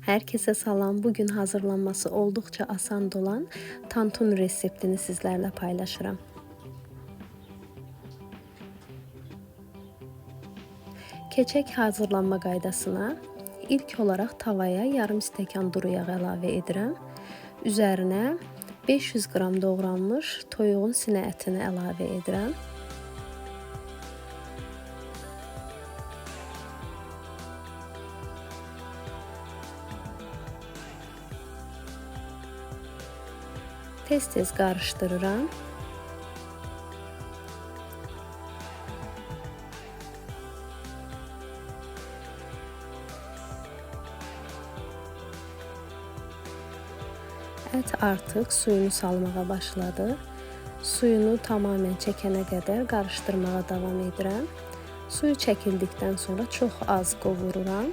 Herkese salam. Bugün hazırlanması oldukça asan olan tantuni reseptini sizlerle paylaşırım. Keçək hazırlanma qaydasına ilk olarak tavaya yarım stəkan duru yağ əlavə edirəm. Üzərinə 500 qram doğranmış toyuğun sinə ətini əlavə edirəm. Tez-tez qarışdırıram. Et artıq suyunu salmağa başladı. Suyunu tamamilə çəkənə qədər qarışdırmağa davam edirəm. Suyu çəkildikdən sonra çox az qovururam.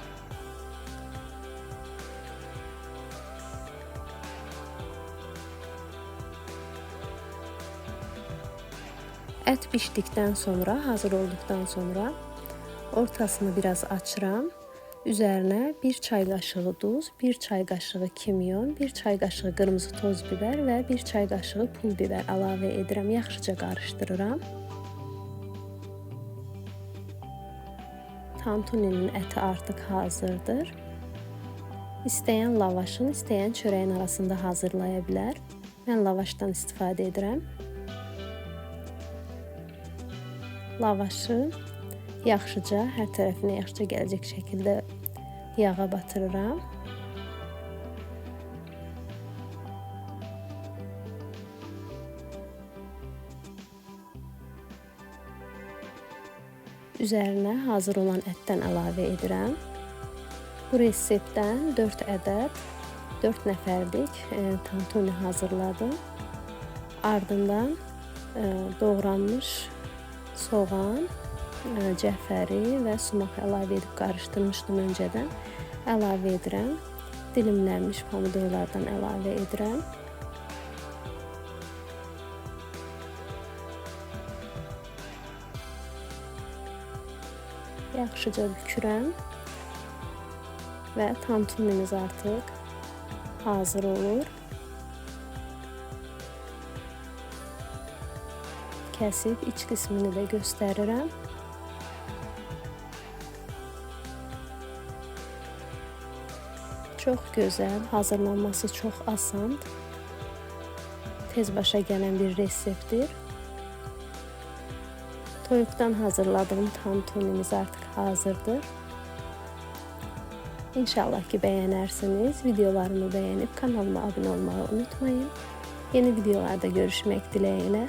Et pişdikdən sonra, hazır olduqdan sonra ortasını biraz açıram. Üzerine bir çay kaşığı duz, bir çay kaşığı kimyon, bir çay kaşığı kırmızı toz biber ve bir çay kaşığı pul biber əlavə edirəm. Yaxşıca qarışdırıram. Tantuninin əti artıq hazırdır. İstəyən lavaşın, istəyən çörəyin arasında hazırlaya bilər. Mən lavaşdan istifadə edirəm. Lavaşı yaxşıca hər tərəfinə yaxşıca gələcək şəkildə yağa batırıram. Üzərinə hazır olan ətdən əlavə edirəm. Bu reseptdən 4 ədəd 4 nəfərlik e, tantuni hazırladım. Ardından e, doğranmış soğan, e, cəfəri və sumaq əlavə edib qarışdırmışdım öncədən. Əlavə edirəm. Dilimlənmiş pomidorlardan əlavə edirəm. Yaxşıca bükürəm və tantunimiz artıq hazır olur. Kəsib iç qismini də göstərirəm. Çox gözəl, hazırlanması çox asan, tez başa gələn bir reseptdir. Toyuqdan hazırladığım tantunimiz artıq hazırdır. İnşallah ki beğenirsiniz. Videolarımı beğenip kanalıma abone olmayı unutmayın. Yeni videolarda görüşmek dileğiyle.